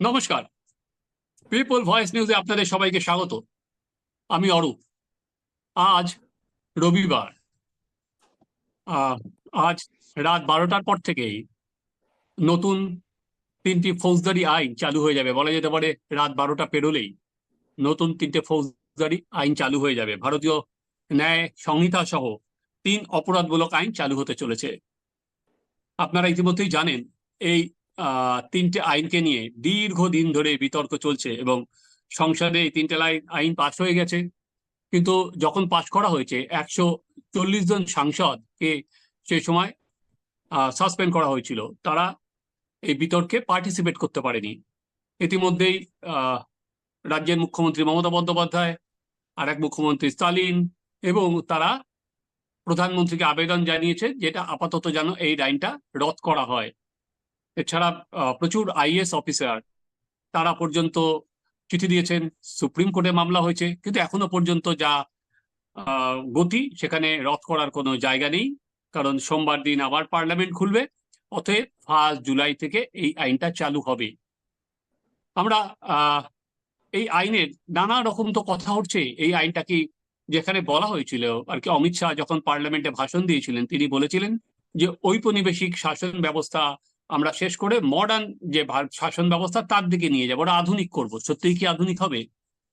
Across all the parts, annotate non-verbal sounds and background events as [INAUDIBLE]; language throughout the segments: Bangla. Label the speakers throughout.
Speaker 1: নমস্কার। পিপল ভয়েস নিউজে আপনাদের সবাইকে স্বাগত। আমি অরূপ। আজ রবিবার। আজ রাত বারোটার পর থেকেই নতুন তিনটি ফৌজদারি আইন চালু হয়ে যাবে। বলা যেতে পারে রাত বারোটা পেরোলেই নতুন তিনটে ফৌজদারি আইন চালু হয়ে যাবে। ভারতীয় ন্যায় সংহিতা সহ তিন অপরাধমূলক আইন চালু হতে চলেছে। আপনারা ইতিমধ্যেই জানেন, এই তিনটে আইনকে নিয়ে দীর্ঘদিন ধরে বিতর্ক চলছে এবং সংসদে এই তিনটে আইন পাশ হয়ে গেছে। কিন্তু যখন পাশ করা হয়েছে, একশো চল্লিশ জন সাংসদকে সেই সময় সাসপেন্ড করা হয়েছিল। তারা এই বিতর্কে পার্টিসিপেট করতে পারেনি। ইতিমধ্যেই রাজ্যের মুখ্যমন্ত্রী মমতা বন্দ্যোপাধ্যায় আর এক মুখ্যমন্ত্রী স্টালিন এবং তারা প্রধানমন্ত্রীকে আবেদন জানিয়েছে যেটা আপাতত যেন এই আইনটা রদ করা হয়। এছাড়া প্রচুর আইএস অফিসার, তারা পর্যন্ত চিঠি দিয়েছেন, সুপ্রিম কোর্টে মামলা হয়েছে, কিন্তু এখনও পর্যন্ত যা গতি, সেখানে রদ করার কোনো জায়গা নেই, কারণ সোমবার দিন আবার পার্লামেন্ট খুলবে, অতএব ফার্স্ট জুলাই থেকে এই আইনটা চালু হবে। আমরা এই আইনের নানা রকম তো কথা উঠছে, এই আইনটা কি যেখানে বলা হয়েছিল, আর কি অমিত শাহ যখন পার্লামেন্টে ভাষণ দিয়েছিলেন, তিনি বলেছিলেন যে ঔপনিবেশিক শাসন ব্যবস্থা আমরা শেষ করে মডার্ন যে শাসন ব্যবস্থা তার দিকে নিয়ে যাব। ওরা আধুনিক করব। সত্যিই কি আধুনিক হবে?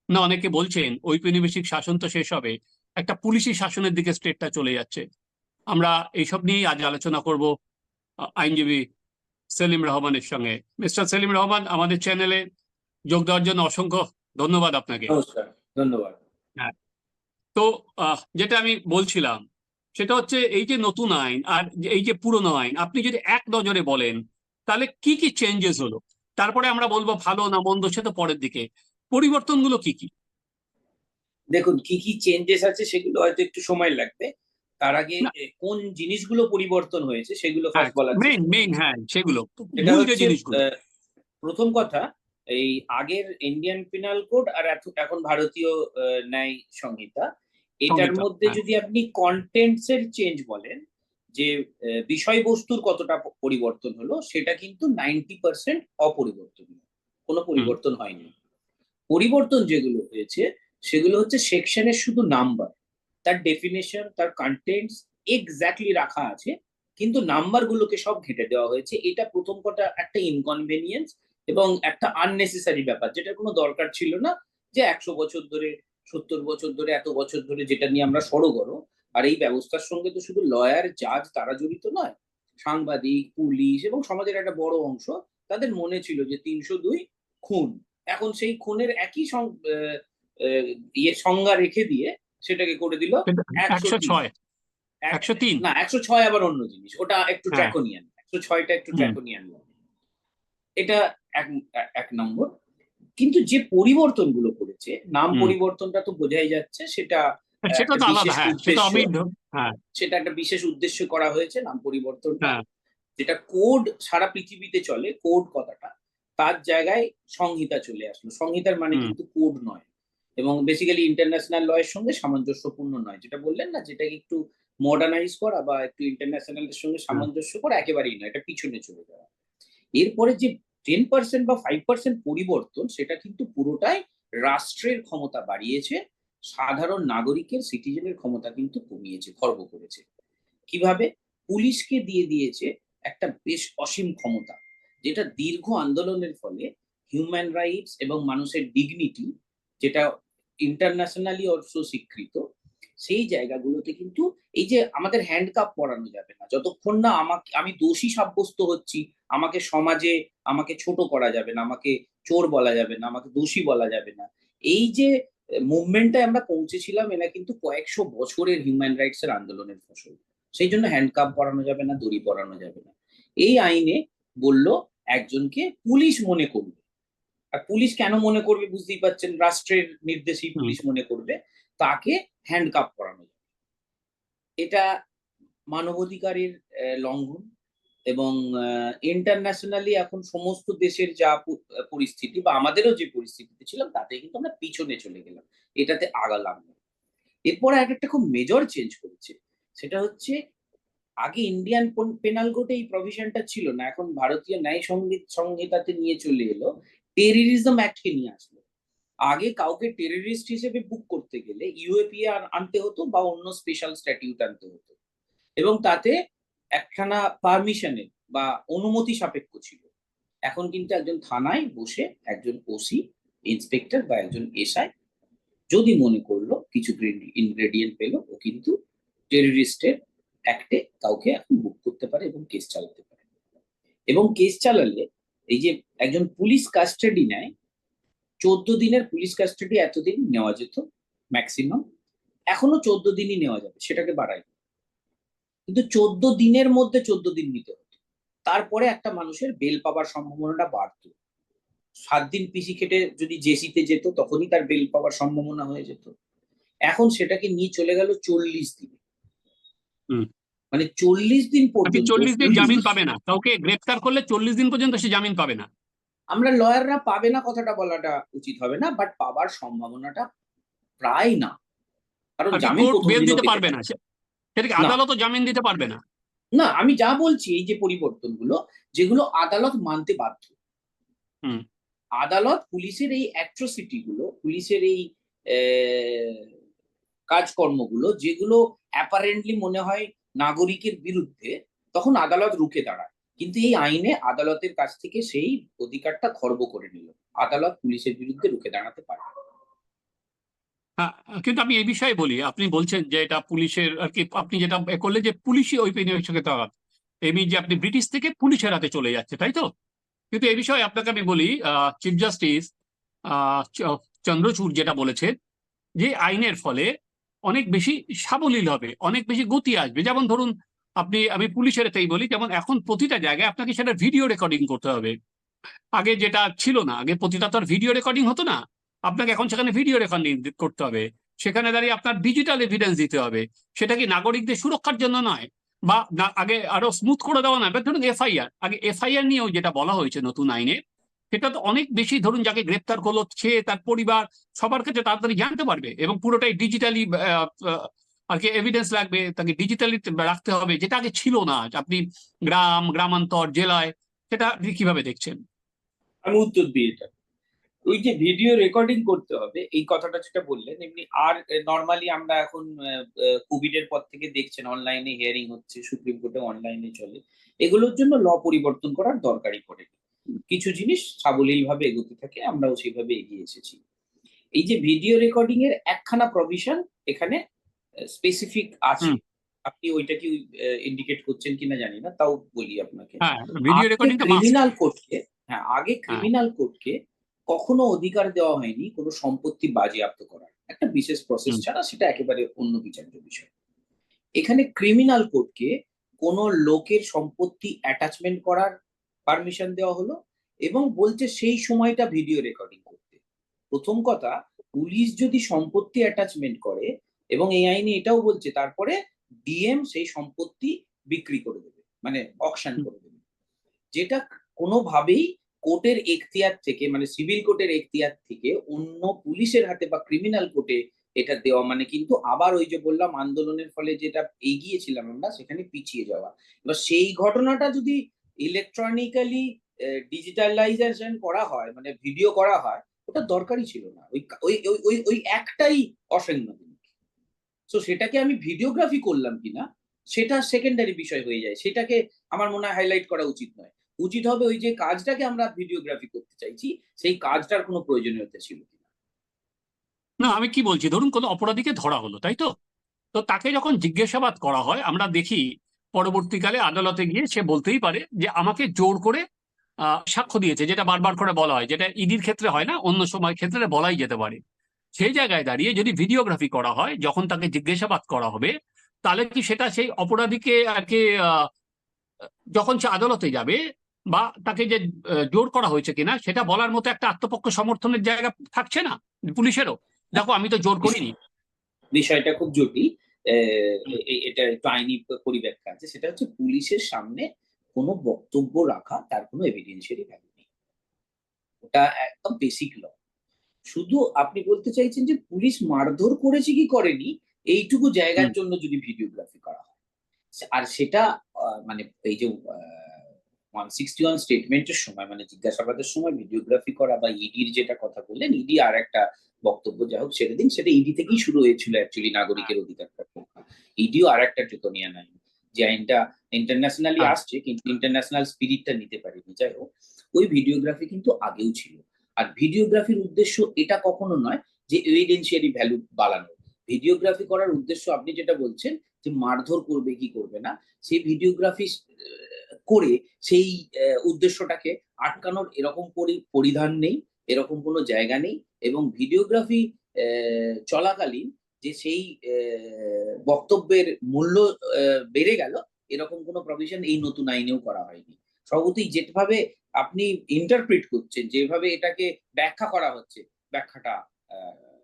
Speaker 1: না অনেকে বলছেন ঔপনিবেশিক শাসন তো শেষ হবে। একটা পুলিশি শাসনের দিকে স্টেটটা চলে যাচ্ছে। আমরা এইসব নিয়েই আজ আলোচনা করব আইনজীবী সেলিম রহমানের সঙ্গে। মিস্টার সেলিম রহমান আমাদের চ্যানেলে যোগ দেওয়ার জন্য অসংখ্য ধন্যবাদ আপনাকে।
Speaker 2: ধন্যবাদ। হ্যাঁ।
Speaker 1: তো আহ, যেটা আমি বলছিলাম সেটা হচ্ছে এই যে নতুন আইন আর এই যে পুরনো আইন আপনি যদি এক নজরে বলেন তাহলে কি কি চেঞ্জেস হলো? তারপরে আমরা বলব ভালো না মন্দ সে তো পরের দিকে। পরিবর্তনগুলো কি কি?
Speaker 2: দেখুন কি কি চেঞ্জেস আছে সেগুলো হয়তো একটু সময় লাগবে। তার আগে কোন জিনিসগুলো পরিবর্তন হয়েছে সেগুলো ফার্স্ট বলা
Speaker 1: মেইন মেইন হ্যাঁ সেগুলো।
Speaker 2: এটা
Speaker 1: মূল যে জিনিসগুলো।
Speaker 2: আহ, প্রথম কথা এই আগের ইন্ডিয়ান পিনাল কোড আর এখন ভারতীয় ন্যায় সংহিতা এটার মধ্যে
Speaker 1: হ্যাঁ।
Speaker 2: যদি আপনি কন্টেন্টস এর চেঞ্জ বলেন যে বিষয়বস্তুর কতটা পরিবর্তন হলো সেটা কিন্তু নাইনটি পার্সেন্ট অপরিবর্তনীয়। কোনো পরিবর্তন হয়নি। পরিবর্তন যেগুলো হয়েছে সেগুলো হচ্ছে সেকশনের শুধু নাম্বার তার ডেফিনেশন তার কন্টেন্টস এক্স্যাক্টলি রাখা আছে কিন্তু নাম্বারগুলোকে সব ঘেটে দেওয়া হয়েছে। এটা প্রথম কটা একটা ইনকনভেনিয়েন্স এবং একটা আননেসেসারি ব্যাপার যেটা কোনো দরকার ছিল না যে একশো বছর ধরে সত্তর বছর ধরে এত বছর ধরে যেটা নিয়ে আমরা সড়গড় আর এই ব্যবস্থার সঙ্গে তো শুধু লয়ার জাজ তারা জড়িত নয় সাংবাদিক পুলিশ এবং সমাজের একটা বড় অংশ তাদের মনে ছিল যে তিনশো দুই খুন। এখন সেই খুনের একই ইয়ে সংজ্ঞা রেখে দিয়ে সেটাকে করে দিল
Speaker 1: একশো ছয়। একশো তিন?
Speaker 2: না একশো ছয় আবার অন্য জিনিস। ওটা একটু। ট্র্যাকোনিয়ান একশো ছয়টা একটু। ট্র্যাকোনিয়ান এটা এক এক নম্বর। কিন্তু যে পরিবর্তনগুলো করেছে নাম পরিবর্তনটা তো বোঝাই যাচ্ছে সেটা
Speaker 1: সেটা তো
Speaker 2: একটা
Speaker 1: আলাদা
Speaker 2: বিশেষ
Speaker 1: হ্যাঁ সেটা আমি
Speaker 2: উদ্দেশ্য।
Speaker 1: হ্যাঁ।
Speaker 2: সেটা একটা বিশেষ উদ্দেশ্য করা হয়েছে নাম পরিবর্তনটা।
Speaker 1: হ্যাঁ।
Speaker 2: যেটা কোড সারা পৃথিবীতে চলে কোড কথাটা তার জায়গায় সংহিতা চলে আসলো। সংহিতার মানে কিন্তু কোড নয়। এবং বেসিক্যালি ইন্টারন্যাশনাল লয়ের সঙ্গে সামঞ্জস্যপূর্ণ নয়। যেটা বললেন না যেটাকে একটু মডার্নাইজ করা বা একটু ইন্টারন্যাশনালের সঙ্গে সামঞ্জস্য করা একেবারেই নয় এটা পিছনে চলে যাওয়া। এরপরে যে টেন পার্সেন্ট বা ফাইভ পার্সেন্ট পরিবর্তন সেটা কিন্তু পুরোটাই রাষ্ট্রের ক্ষমতা বাড়িয়েছে, সাধারণ নাগরিকের সিটিজেনের ক্ষমতা কিন্তু কমিয়েছে, খর্ব করেছে। কীভাবে? পুলিশকে দিয়ে দিয়েছে একটা বেশ অসীম ক্ষমতা, যেটা দীর্ঘ আন্দোলনের ফলে হিউম্যান রাইটস এবং মানুষের ডিগনিটি যেটা ইন্টারন্যাশনালি অলসো স্বীকৃত সেই জায়গাগুলোতে কিন্তু এই যে আমাদের হ্যান্ডকাপ পরানো যাবে না। যতক্ষণ না আমাকে আমি দোষী সাব্যস্ত হচ্ছি আমাকে সমাজে আমাকে ছোট করা যাবে না আমাকে চোর বলা যাবে না আমাকে দোষী বলা যাবে না। এই যে মুভমেন্টে আমরা পৌঁছেছিলাম এরা কিন্তু কয়েকশো বছরের হিউম্যান রাইটস এর আন্দোলনের ফসল। সেই জন্য হ্যান্ডকাপ পরানো যাবে না দড়ি পরানো যাবে না। এই আইনে বলল একজনকে পুলিশ মনে করবে। আর পুলিশ কেন মনে করবে বুঝতেই পারছেন রাষ্ট্রের নির্দেশেই পুলিশ মনে করবে। তাকে হ্যান্ডকাপ করানো যাবে। এটা মানবাধিকারের লঙ্ঘন এবং ইন্টারন্যাশনালি এখন সমস্ত দেশের যা পরিস্থিতি বা আমাদেরও যে পরিস্থিতিতে ছিলাম তাতে কিন্তু আমরা পিছনে চলে গেলাম। এটাতে আগালাম না। এরপরে এক একটা খুব মেজর চেঞ্জ করেছে, সেটা হচ্ছে আগে ইন্ডিয়ান পেনাল কোডে এই প্রভিশনটা ছিল না, এখন ভারতীয় ন্যায় সংহিতাতে নিয়ে চলে এলো। টেররিজম অ্যাক্টকে নিয়ে আসলো। আগে কাউকে টেররিস্ট হিসেবে বুক করতে গেলে ইউএপিএ আনতে হতো বা অন্য স্পেশাল স্ট্যাটিউট আনতে হতো। এবং তাতে একখানা পারমিশনের বা অনুমতি সাপেক্ষ ছিল। এখন কিন্তু একজন থানায় বসে একজন ওসি ইন্সপেক্টর বা একজন এসআই যদি মনে করল কিছু ইনগ্রেডিয়েন্ট পেল, ও কিন্তু টেররিস্টের অ্যাক্টে কাউকে এখন বুক করতে পারে এবং কেস চালাতে পারে। এবং কেস চালালে এই যে একজন পুলিশ কাস্টাডি নেয় চোদ্দ দিনের পুলিশ কাস্টাডি এতদিন নেওয়া যেত ম্যাক্সিমাম এখনও চোদ্দ দিনই নেওয়া যাবে সেটাকে বাড়ায় কিন্তু চোদ্দ দিনের মধ্যে চোদ্দ দিন নিতে হতো। তারপরে একটা মানুষের বেল পাওয়ার সম্ভাবনাটা বাড়তো। সাত দিন পিসি খেটে যদি জেসিতে যেত তখনই তার বেল পাওয়ার সম্ভাবনা হয়ে যেত। এখন সেটাকে নিয়ে চলে গেল চল্লিশ দিনে। মানে চল্লিশ দিন পর্যন্ত
Speaker 1: চল্লিশ দিন জামিন পাবে না। কাউকে গ্রেপ্তার করলে চল্লিশ দিন পর্যন্ত সে জামিন পাবে না।
Speaker 2: আমরা লয়াররা পাবে না কথাটা বলাটা উচিত হবে না বাট পাবার সম্ভাবনাটা প্রায় না। কারণ জামিন
Speaker 1: বেল
Speaker 2: দিনও
Speaker 1: দিতে পারবে না সেটাকে
Speaker 2: না।
Speaker 1: আদালতও জামিন দিতে পারবে না।
Speaker 2: না আমি যা বলছি এই যে পরিবর্তনগুলো যেগুলো আদালত মানতে বাধ্য।
Speaker 1: হুম।
Speaker 2: আদালত পুলিশের এই অ্যাট্রোসিটি গুলো পুলিশের এই কাজকর্মগুলো যেগুলো অ্যাপারেন্টলি মনে হয় নাগরিকের বিরুদ্ধে তখন আদালত রুখে দাঁড়ায়। কিন্তু এই আইনে আদালতের কাছ থেকে সেই অধিকারটা খর্ব করে নিল। আদালত পুলিশের বিরুদ্ধে রুখে দাঁড়াতে পারে
Speaker 1: হ্যাঁ কিন্তু আমি এই বিষয়ে বলি, আপনি বলছেন যে এটা পুলিশের আর কি, আপনি যেটা করলে যে পুলিশই ঔপনিবেশিকতা এমনি যে আপনি ব্রিটিশ থেকে পুলিশের হাতে চলে যাচ্ছে, তাই তো? কিন্তু এই বিষয়ে আপনাকে আমি বলি চিফ জাস্টিস চন্দ্রচূড় যেটা বলেছে যে আইনের ফলে অনেক বেশি সাবলীল হবে, অনেক বেশি গতি আসবে। যেমন ধরুন আপনি, আমি পুলিশের এতেই বলি, যেমন এখন প্রতিটা জায়গায় আপনাকে সেটা ভিডিও রেকর্ডিং করতে হবে। আগে যেটা ছিল না, আগে প্রতিটা তো আর ভিডিও রেকর্ডিং হতো না। আপনাকে এখন সেখানে ভিডিও রেকর্ডিং করতে হবে। সেখানে দাঁড়িয়ে আপনার ডিজিটাল এভিডেন্স দিতে হবে। সেটা কি নাগরিকদের সুরক্ষার জন্য নয়? বা আগে আরও স্মুথ করে দেওয়া না ধরুন এফআইআর। আগে এফআইআর নিয়েও যেটা বলা হয়েছে নতুন আইনে, সেটা তো অনেক বেশি ধরুন যাকে গ্রেপ্তার করল, সে, তার পরিবার, সবার কাছে তাড়াতাড়ি জানতে পারবে এবং পুরোটাই ডিজিটালি আর কি এভিডেন্স লাগবে, তাকে ডিজিটালি রাখতে হবে, যেটা আগে ছিল না আপনি গ্রাম, গ্রামান্তর, জেলায়, সেটা আপনি কীভাবে দেখছেন?
Speaker 2: আমি উত্তর দিই এটা। ওই যে ভিডিও রেকর্ডিং করতে হবে, এই কথাটা যেটা বললেন, এমনি আর নর্মালি আমরা এখন কোভিড এর পর থেকে দেখছেন অনলাইনে হিয়ারিং হচ্ছে, সুপ্রিম কোর্টে অনলাইনে চলে। এগুলোর জন্য ল পরিবর্তন করার দরকারই পড়ে। কিছু জিনিস সাবলীল ভাবে এগোতে থাকে, আমরাও সেইভাবে এগিয়ে এসেছি। এই যে ভিডিও রেকর্ডিং এর একখানা প্রভিশন এখানে স্পেসিফিক আছে। আপনি ওইটা কি ইন্ডিকেট করছেন কিনা জানি না তাও বলি আপনাকে।
Speaker 1: হ্যাঁ ভিডিও রেকর্ডিংটা মাস্ট
Speaker 2: ক্রিমিনাল কোর্টকে হ্যাঁ আগে ক্রিমিনাল কোর্টকে কখনো অধিকার দেওয়া হয়নি কোনো সম্পত্তি বাজেয়াপ্ত করার। একটা বিশেষ প্রসেস ছাড়া সেটা একেবারে অন্য বিচার্য বিষয়। এখানে ক্রিমিনাল কোর্টকে কোনো লোকের সম্পত্তি অ্যাটাচমেন্ট করার পারমিশন দেওয়া হলো এবং বলছে সেই সময়টা ভিডিও রেকর্ডিং করতে। প্রথম কথা পুলিশ যদি সম্পত্তি অ্যাটাচমেন্ট করে এবং এই আইনে এটাও বলছে তারপরে ডিএম সেই সম্পত্তি বিক্রি করে দেবে মানে অকশন করে দেবে। যেটা কোনোভাবেই কোর্টের এখতিয়ার থেকে মানে সিভিল কোর্টের এখতিয়ার থেকে অন্য পুলিশের হাতে বা ক্রিমিনাল কোর্টে এটা দেওয়া মানে কিন্তু আবার ওই যে বললাম আন্দোলনের ফলে যেটা এগিয়েছিলাম আমরা সেখানে পিছিয়ে যাওয়া। এবার সেই ঘটনাটা যদি ইলেকট্রনিক্যালি ডিজিটালাইজেশন করা হয় মানে ভিডিও করা হয় ওটা দরকারই ছিল না। ওই ওই ওই- ওই একটাই অসাংবিধানিক সো সেটাকে আমি ভিডিওগ্রাফি করলাম কিনা, সেটা সেকেন্ডারি বিষয় হয়ে যায়। সেটাকে আমার মনে হয় হাইলাইট করা উচিত নয়। উচিত হবে ওই যে কাজটাকে আমরা ভিডিওগ্রাফি করতে চাইছি, সেই কাজটার কোনো প্রয়োজনীয়তা ছিল কিনা।
Speaker 1: না, আমি কি বলছি? ধরুন কোনো অপরাধীকে ধরা হলো, তাই তো? তো তাকে যখন জিজ্ঞাসাবাদ করা হয়, আমরা দেখি পরবর্তীকালে আদালতে গিয়ে সে বলতেই পারে যে, আমাকে জোর করে সাক্ষ্য দিয়েছে। যেটা বারবার করে বলা হয়, যেটা ইডির ক্ষেত্রে হয় না, অন্য সময় ক্ষেত্রে বলাই যেতে পারে। সেই জায়গায় দাঁড়িয়ে যদি ভিডিওগ্রাফি করা হয়, যখন তাকে জিজ্ঞাসাবাদ করা হবে, তাহলে কি সেটা সেই অপরাধীকে আর কি যখন সে আদালতে যাবে বা তাকে যে জোর করা হয়েছে কিনা, সেটা বলার মতো একটা আত্মপক্ষ সমর্থনের জায়গা থাকছে না পুলিশেরও? দেখো, আমি তো জোর করিনি।
Speaker 2: বিষয়টা খুব জটিল। এটা একটু আইনি পরিব্যাখ্যা আছে। সেটা হচ্ছে পুলিশের সামনে কোনো বক্তব্য রাখা, তার কোনো এভিডেন্সিয়ারি ভ্যালু নেই। ওটা একদম বেসিক ল শুধু আপনি বলতে চাইছেন যে পুলিশ মারধর করেছে কি করেনি এইটুকু জায়গার জন্য যদি ভিডিওগ্রাফি করা হয়। আর সেটা মানে এই যে ওয়ান সিক্সটি ওয়ান স্টেটমেন্টের সময় মানে জিজ্ঞাসাবাদের সময় ভিডিওগ্রাফি করা বা ইডির যেটা কথা বললেন ইডি আর একটা বক্তব্য যা হোক ছেড়ে দিন সেটা ইডি থেকেই শুরু হয়েছিল অ্যাকচুয়ালি নাগরিকের অধিকার ইডিও আর একটা ড্রেকোনিয়ান আইন যে আইনটা ইন্টারন্যাশনালি
Speaker 1: হ্যাঁ।
Speaker 2: আসছে কিন্তু ইন্টারন্যাশনাল স্পিরিটটা নিতে পারেনি। যাই হোক ওই ভিডিওগ্রাফি কিন্তু আগেও ছিল। আর ভিডিওগ্রাফির উদ্দেশ্য এটা কখনো নয় যে এভিডেন্সিয়ারি ভ্যালু বাড়ানো। ভিডিওগ্রাফি করার উদ্দেশ্য আপনি যেটা বলছেন যে মারধর করবে কি করবে না, সেই ভিডিওগ্রাফি করে সেই উদ্দেশ্যটাকে আটকানোর এরকম পরি- পরিধান নেই, এরকম কোনো জায়গা নেই এবং ভিডিওগ্রাফি চলাকালীন যে সেই বক্তব্যের মূল্য বেড়ে গেল, এরকম কোনো প্রভিশন এই নতুন আইনেও করা হয়নি। সর্বতই যেভাবে আপনি ইন্টারপ্রিট করছেন যেভাবে এটাকে ব্যাখ্যা করা হচ্ছে ব্যাখ্যাটা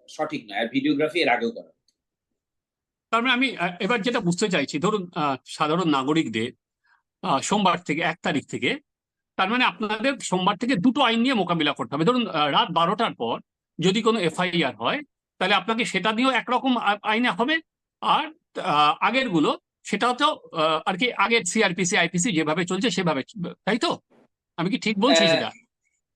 Speaker 2: সঠিক নয় আর ভিডিওগ্রাফি এর আগেও করা
Speaker 1: তার মানে আমি এবার যেটা বুঝতে চাইছি ধরুন সাধারণ নাগরিকদের সোমবার থেকে এক তারিখ থেকে তার মানে আপনাদের সোমবার থেকে দুটো আইন নিয়ে মোকাবিলা করতে হবে। ধরুন রাত বারোটার পর যদি কোনো এফআইআর হয় তাহলে আপনাকে সেটা নিয়েও একরকম আইনে হবে আর আহ, আগেরগুলো সেটাও তো আর কি আগের সিআরপিসি আইপিসি যেভাবে চলছে সেভাবে তাই তো? আমি কি ঠিক বলছি সেটা?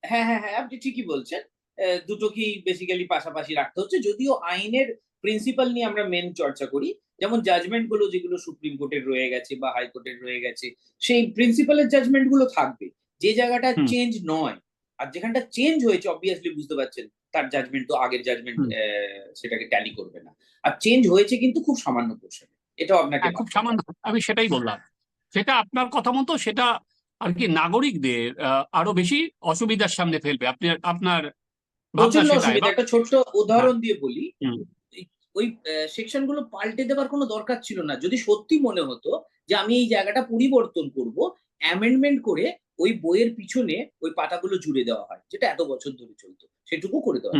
Speaker 2: হ্যাঁ হ্যাঁ হ্যাঁ আপনি ঠিকই বলছেন। আহ, কি বেসিক্যালি পাশাপাশি রাখতে হচ্ছে। যদিও আইনের প্রিন্সিপাল নিয়ে আমরা মেন চর্চা করি যেমন জাজমেন্টগুলো যেগুলো সুপ্রিম কোর্টের রয়ে গেছে বা হাইকোর্টের রয়ে গেছে সেই প্রিন্সিপালের জাজমেন্টগুলো থাকবে। যে জায়গাটা চেঞ্জ নয় আর যেখানটা চেঞ্জ হয়েছে অবভিয়াসলি বুঝতে পারছেন তার জাজমেন্ট তো আগের জাজমেন্ট। সেটাকে ট্যালি করবে না। আর চেঞ্জ হয়েছে কিন্তু খুব সামান্য পোর্শনে এটাও আপনাকে
Speaker 1: হ্যাঁ, খুব সামান্য। আমি সেটাই বললাম। সেটা আপনার কথা মতো সেটা আর কি নাগরিকদের আরও বেশি অসুবিধার সামনে ফেলবে? আপনি আপনার
Speaker 2: একটা ছোট্ট উদাহরণ দিয়ে বলি। ওই সেকশনগুলো পাল্টে দেওয়ার কোনো দরকার ছিল না। যদি সত্যি মনে হতো যে আমি এই জায়গাটা পরিবর্তন করব অ্যামেন্ডমেন্ট করে ওই বইয়ের পিছনে ওই পাতাগুলো জুড়ে দেওয়া হয় যেটা এত বছর ধরে চলতো। সেটুকু করে দেওয়া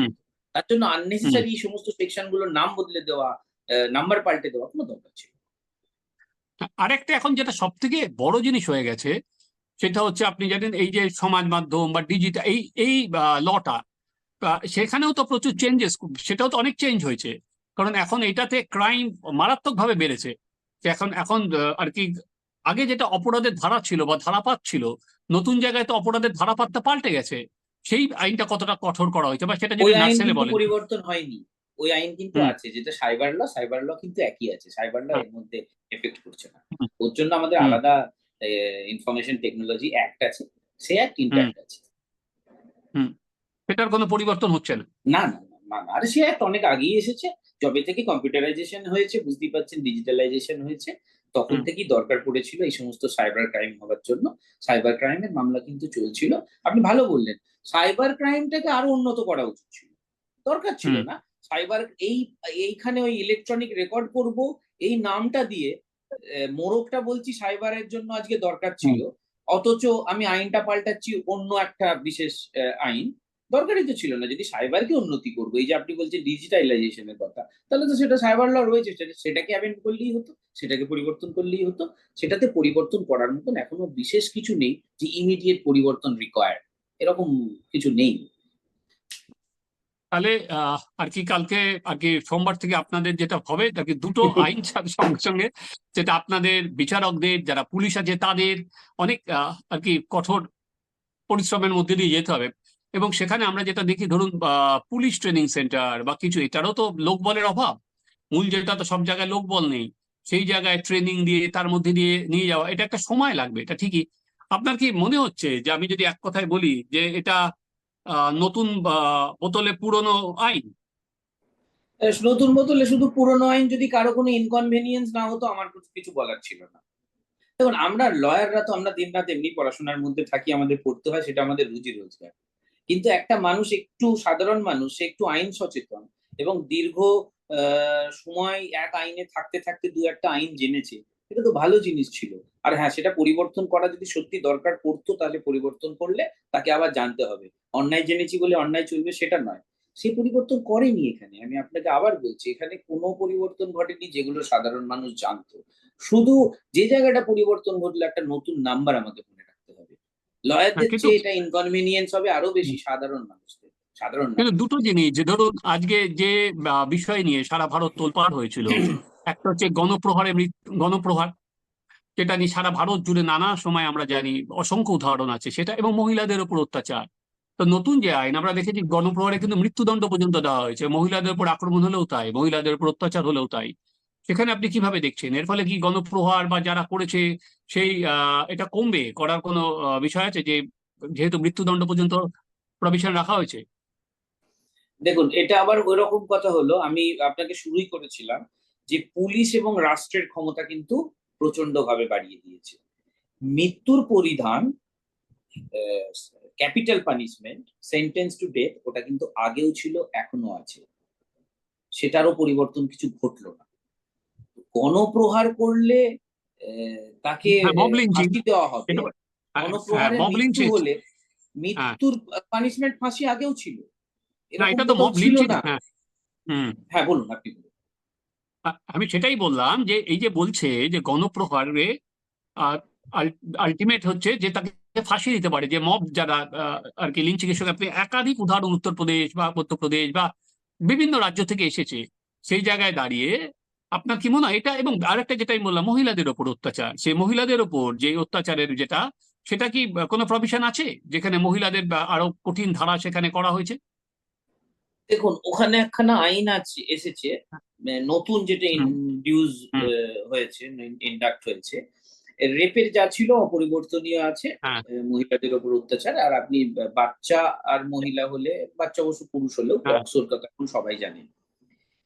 Speaker 2: তার জন্য আননেসেসারি সমস্ত সেকশনগুলোর নাম বদলে দেওয়া নাম্বার পাল্টে দেওয়া কোনো দরকার ছিল।
Speaker 1: আরেকটা এখন যেটা সব থেকে বড় জিনিস হয়ে গেছে সেটা হচ্ছে আপনি জানেন এই যে সমাজ মাধ্যম বা ডিজিটাল এই এই লটা সেখানেও তো প্রচুর চেঞ্জেস সেটাও তো অনেক চেঞ্জ হয়েছে। কারণ এখন এটাতে ক্রাইম মারাত্মকভাবে বেড়েছে। যে এখন এখন আর কি আগে যেটা অপরাধের ধারা ছিল বা ধারাপাত ছিল নতুন জায়গায় তো অপরাধের ধারাপাতটা পাল্টে গেছে। সেই আইনটা কতটা কঠোর করা হয়েছে বা সেটা যদি নার্সেলে বলেন।
Speaker 2: পরিবর্তন হয়নি। ওই আইন কিন্তু আছে যেটা সাইবার ল সাইবার ল কিন্তু একই আছে। সাইবার ল
Speaker 1: হ্যাঁ।
Speaker 2: এর মধ্যে এফেক্ট করছে না। ওর জন্য আমাদের আলাদা ইনফরমেশন টেকনোলজি অ্যাক্ট আছে সে অ্যাক্ট ইন্ট্যাক্ট আছে।
Speaker 1: সেটার কোনো পরিবর্তন হচ্ছে না?
Speaker 2: না না না, আরে সে অ্যাক্ট অনেক আগেই এসেছে। যবে থেকে কম্পিউটারাইজেশন হয়েছে বুঝতেই পারছেন ডিজিটালাইজেশন হয়েছে তখন থেকেই দরকার পড়েছিল এই সমস্ত সাইবার ক্রাইম হওয়ার জন্য। সাইবার ক্রাইমের মামলা কিন্তু চলছিল। আপনি ভালো বললেন সাইবার ক্রাইমটাকে আরও উন্নত করা উচিত ছিল। দরকার ছিল না। সাইবার এই এইখানে ওই ইলেকট্রনিক রেকর্ড করব এই নামটা দিয়ে মোড়কটা বলছি সাইবারের জন্য আজকে দরকার ছিল। অথচ আমি আইনটা পাল্টাচ্ছি অন্য একটা বিশেষ আইন। দরকারই তো ছিল না। যদি সাইবারকে উন্নতি করব এই যে আপনি বলছেন ডিজিটালাইজেশনের কথা তাহলে তো সেটা সাইবার ল রয়েছে। সেটাকে অ্যামেন্ড করলেই হতো সেটাকে পরিবর্তন করলেই হতো। সেটাতে পরিবর্তন করার মতন এখনও বিশেষ কিছু নেই যে ইমিডিয়েট পরিবর্তন রিকোয়ার্ড এরকম কিছু নেই।
Speaker 1: তাহলে আহ, আর কি কালকে আর কি সোমবার থেকে আপনাদের যেটা হবে আর কি দুটো [LAUGHS] আইন সঙ্গে সঙ্গে যেটা আপনাদের বিচারকদের যারা পুলিশ আছে তাদের অনেক আর কি কঠোর পরিশ্রমের মধ্যে দিয়ে যেতে হবে। এবং সেখানে আমরা যেটা দেখি ধরুন আহ, পুলিশ ট্রেনিং সেন্টার বা কিছু এটারও তো লোকবলের অভাব। মূল যেটা তো সব জায়গায় লোকবল নেই। সেই জায়গায় ট্রেনিং দিয়ে তার মধ্যে দিয়ে নিয়ে যাওয়া এটা একটা সময় লাগবে এটা ঠিকই। আপনার কি মনে হচ্ছে যে আমি যদি এক কথায় বলি যে এটা নতুন বোতলে পুরনো আইন?
Speaker 2: নতুন বোতলে শুধু পুরনো আইন যদি কারও কোনো ইনকনভেনিয়েন্স না হতো, আমার কিছু বলার ছিল না। দেখুন, আমরা লয়াররা তো আমরা দিন রাত এমনি পড়াশোনার মধ্যে থাকি, আমাদের পড়তে হয়, সেটা আমাদের রুজি রোজগার। কিন্তু একটা মানুষ একটু সাধারণ মানুষ, সে একটু আইন সচেতন এবং দীর্ঘ সময় এক আইনে থাকতে থাকতে দু একটা আইন জেনেছে এটা তো ভালো জিনিস ছিল। আর হ্যাঁ সেটা পরিবর্তন করা যদি সত্যি দরকার পড়তো তাহলে পরিবর্তন করলে তাকে আবার জানতে হবে। অন্যায় জেনেছি বলে অন্যায় চলবে সেটা নয়। সে পরিবর্তন করেনি এখানে। আমি আপনাকে আবার বলছি এখানে কোনো পরিবর্তন ঘটেনি যেগুলো সাধারণ মানুষ জানতো। শুধু যে জায়গাটা পরিবর্তন ঘটলো একটা নতুন নাম্বার আমাদের মনে রাখতে হবে। লয়ারদের
Speaker 1: হ্যাঁ,
Speaker 2: চেয়ে এটা ইনকনভিনিয়েন্স হবে আরও বেশি সাধারণ মানুষদের। সাধারণ
Speaker 1: দুটো জিনিস যে ধরুন আজকে যে বিষয় নিয়ে সারা ভারত তোলপাড় হয়েছিল একটা হচ্ছে গণপ্রহারে গণপ্রহার, যেটা নিয়ে সারা ভারত জুড়ে নানা সময় আমরা জানি অসংখ্য উদাহরণ আছে। সেটা এবং মহিলাদের উপর অত্যাচার। তো নতুন যে আইন, আমরা দেখেছি গণপ্রহারে কিন্তু মৃত্যুদণ্ড পর্যন্ত দেওয়া হয়েছে। মহিলাদের উপর আক্রমণ হলেও তাই, মহিলাদের উপর অত্যাচার হলেও তাই। সেখানে আপনি কীভাবে দেখছেন? এর ফলে কি গণপ্রহার বা যারা করেছে, সেই এটা কমবে? করার কোনো বিষয় আছে যে যেহেতু মৃত্যুদণ্ড পর্যন্ত প্রভিশন রাখা হয়েছে?
Speaker 2: দেখুন, এটা আবার ওইরকম কথা হলো, আমি আপনাকে শুরুই করেছিলাম। যে পুলিশ এবং রাষ্ট্রের ক্ষমতা কিন্তু প্রচণ্ড ভাবে বাড়িয়ে দিয়েছে। মৃত্যুর পরিধান capital punishment sentence to death ওটা কিন্তু আগেও ছিল এখনও আছে। সেটারও পরিবর্তন কিছু ঘটলো না। গণপ্রহার করলে তাকে
Speaker 1: হ্যাঁ,
Speaker 2: ফাঁসি দেওয়া হবে।
Speaker 1: হ্যাঁ, mob
Speaker 2: মৃত্যু হলে মৃত্যুর পানিশমেন্ট ফাঁসি আগেও ছিল।
Speaker 1: এটা তো মব লিঞ্চিং হ্যাঁ।
Speaker 2: হ্যাঁ বলুন আপনি
Speaker 1: আমি সেটাই বললাম যে, এই যে বলছে যে গণপ্রহারে আলটিমেট হচ্ছে যে তাকে ফাঁসি দিতে পারে, যে মব যারা আর কি এর সঙ্গে আপনি একাধিক উদাহরণ উত্তরপ্রদেশ বা মধ্যপ্রদেশ বা বিভিন্ন রাজ্য থেকে এসেছে, সেই জায়গায় দাঁড়িয়ে আপনার কি মনে হয়? এটা এবং আরেকটা যেটা আমি বললাম, মহিলাদের ওপর অত্যাচার। সেই মহিলাদের ওপর যে অত্যাচারের যেটা, সেটা কি কোনো প্রভিশন আছে? যেখানে মহিলাদের আরও কঠিন ধারা সেখানে করা হয়েছে?
Speaker 2: দেখুন ওখানে একখানা আইন আছে এসেছে নতুন যেটা। ইন্ডিউস। হয়েছে ইন্ডাক্ট হয়েছে রেপের যা ছিল অপরিবর্তনীয় আছে
Speaker 1: হ্যাঁ।
Speaker 2: মহিলাদের উপর অত্যাচার আর আপনি বাচ্চা আর মহিলা হলে বাচ্চা অবশ্য পুরুষ হলেও
Speaker 1: হ্যাঁ।
Speaker 2: বক্সর কথা এখন সবাই জানে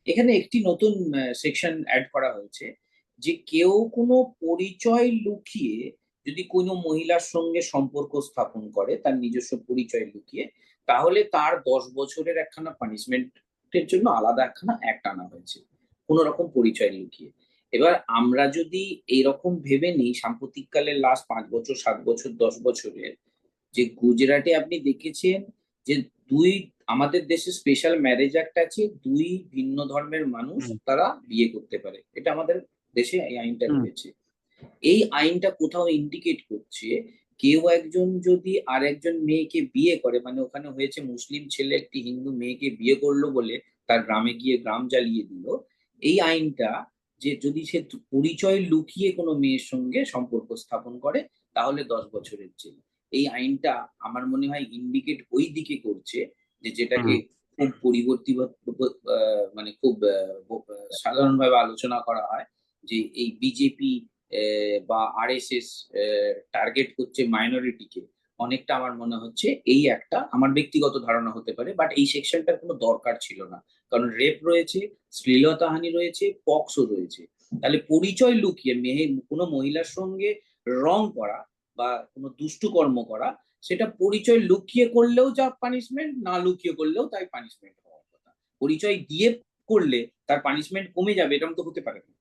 Speaker 2: এখানে একটি নতুন সেকশন অ্যাড করা হয়েছে যে কেউ কোনো পরিচয় লুকিয়ে যদি কোনো মহিলার সঙ্গে সম্পর্ক স্থাপন করে তার নিজস্ব পরিচয় লুকিয়ে তাহলে তার দশ বছরের একখানা পানিশমেন্টের জন্য আলাদা একখানা অ্যাক্ট আনা হয়েছে। কোন রকম পরিচয় লুকিয়ে এবার আমরা যদি এইরকম ভেবে নিই সাম্প্রতিককালের লাস্ট পাঁচ বছর সাত বছর দশ বছরের যে গুজরাটে আপনি দেখেছেন যে দুই আমাদের দেশে স্পেশাল ম্যারেজ অ্যাক্ট আছে দুই ভিন্ন ধর্মের মানুষ তারা বিয়ে করতে পারে। এটা আমাদের দেশে এই আইনটা। রয়েছে। এই আইনটা কোথাও ইন্ডিকেট করছে কেউ একজন যদি আর একজন মেয়েকে বিয়ে করে মানে ওখানে হয়েছে মুসলিম ছেলে একটি হিন্দু মেয়েকে বিয়ে করল বলে তার গ্রামে গিয়ে গ্রাম জ্বালিয়ে দিল এই আইনটা যে যদি সে পরিচয় লুকিয়ে কোনো মেয়ের সঙ্গে সম্পর্ক স্থাপন করে তাহলে দশ বছরের জেল। এই আইনটা আমার মনে হয় ইন্ডিকেট ওই দিকে করছে যে যেটাকে খুব পরিবর্তিত আহ, মানে খুব সাধারণভাবে আলোচনা করা হয় যে এই বিজেপি বা আরএসএস টার্গেট করছে মাইনরিটিকে অনেকটা আমার মনে হচ্ছে এই একটা আমার ব্যক্তিগত ধারণা হতে পারে বাট এই সেকশনটার কোনো দরকার ছিল না। কারণ রেপ রয়েছে, শ্লীলতাহানি রয়েছে পক্সও রয়েছে। তাহলে পরিচয় লুকিয়ে মেয়ে, কোনো মহিলার সঙ্গে রং করা বা কোনো দুষ্টু কর্ম করা, সেটা পরিচয় লুকিয়ে করলেও যা পানিশমেন্ট না লুকিয়ে করলেও তাই পানিশমেন্ট হওয়ার কথা। পরিচয় দিয়ে করলে তার পানিশমেন্ট কমে যাবে, এরকম তো হতে পারে না।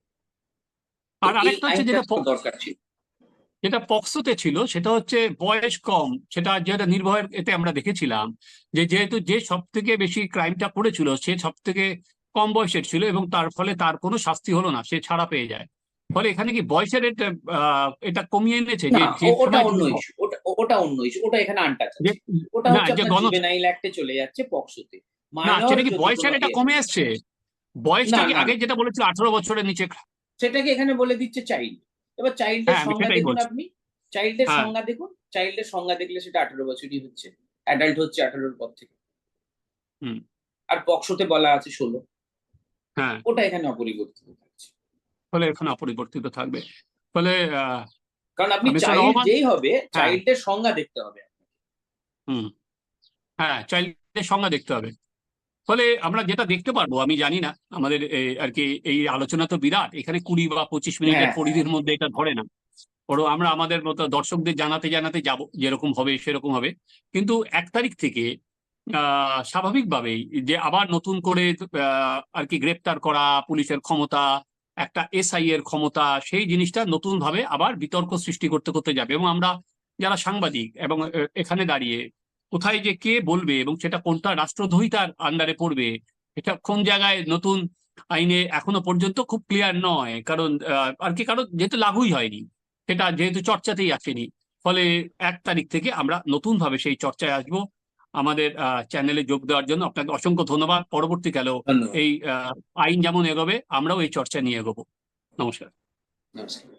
Speaker 1: আর আরেকটা হচ্ছে যেটা
Speaker 2: দরকার ছিল।
Speaker 1: যেটা পক্সোতে ছিল সেটা হচ্ছে বয়স কম সেটা যেটা নির্ভয়ের এতে আমরা দেখেছিলাম যে যেহেতু যে সব থেকে বেশি ক্রাইমটা করেছিল সে সব থেকে কম বয়সের ছিল এবং তার ফলে তার কোনো শাস্তি হলো না সে ছাড়া পেয়ে যায়। ফলে এখানে কি বয়সের এটা এটা কমিয়ে এনেছে? যে
Speaker 2: ওটা অন্য ইস্যু ওটা অন্য ইস্যু ওটা এখানে আনটাচ ওটা হচ্ছে জুভেনাইল অ্যাক্টে চলে যাচ্ছে পক্সোতে।
Speaker 1: না সেটা কি বয়সের এটা কমে আসছে? বয়সটা আগে যেটা বলেছিল আঠারো বছরের নিচে
Speaker 2: সেটাকে এখানে বলে দিচ্ছে চাইল্ড এবার চাইল্ডের
Speaker 1: হ্যাঁ, আমি
Speaker 2: সংজ্ঞা দেখুন আপনি। চাইল্ডের
Speaker 1: হ্যাঁ।
Speaker 2: সংজ্ঞা দেখুন। চাইল্ডের সংজ্ঞা দেখলে সেটা আঠারো বছরই হচ্ছে। অ্যাডাল্ট হচ্ছে আঠারোর পর থেকে।
Speaker 1: হুম।
Speaker 2: আর পক্সোতে বলা আছে ষোলো।
Speaker 1: হ্যাঁ।
Speaker 2: ওটা এখানে অপরিবর্তিত থাকছে।
Speaker 1: ফলে এখন অপরিবর্তিত থাকবে। ফলে
Speaker 2: কারণ আপনি চাইল্ড যেই হবে চাইল্ডের সংজ্ঞা দেখতে হবে
Speaker 1: হুম। হ্যাঁ চাইল্ডের সংজ্ঞা দেখতে হবে। ফলে আমরা যেটা দেখতে পারব আমি জানি না আমাদের আর কি এই আলোচনা তো বিরাট এখানে কুড়ি বা পঁচিশ মিনিটের
Speaker 2: হ্যাঁ,
Speaker 1: পরিধির মধ্যে এটা ধরে না। বড় আমরা আমাদের মতো দর্শকদের জানাতে জানাতে যাব যেরকম হবে সেরকম হবে। কিন্তু এক তারিখ থেকে আহ স্বাভাবিকভাবেই যে আবার নতুন করে আহ, আর কি গ্রেপ্তার করা পুলিশের ক্ষমতা একটা এসআই এর ক্ষমতা সেই জিনিসটা নতুন ভাবে আবার বিতর্ক সৃষ্টি করতে করতে যাবে। এবং আমরা যারা সাংবাদিক এবং এখানে দাঁড়িয়ে কোথায় যে কে বলবে এবং সেটা কোনটা রাষ্ট্রদ্রোহিতার আন্ডারে পড়বে এটা কোন জায়গায় নতুন আইনে এখনও পর্যন্ত খুব ক্লিয়ার নয়। কারণ আর কি কারণ যেহেতু লাগুই হয়নি সেটা যেহেতু চর্চাতেই আসেনি ফলে এক তারিখ থেকে আমরা নতুন ভাবে সেই চর্চায় আসব। আমাদের চ্যানেলে যোগ দেওয়ার জন্য আপনাকে অসংখ্য ধন্যবাদ। পরবর্তীকালেও এই আহ, আইন যেমন এগোবে আমরাও এই চর্চা নিয়ে এগোবো। নমস্কার।
Speaker 2: নমস্কার।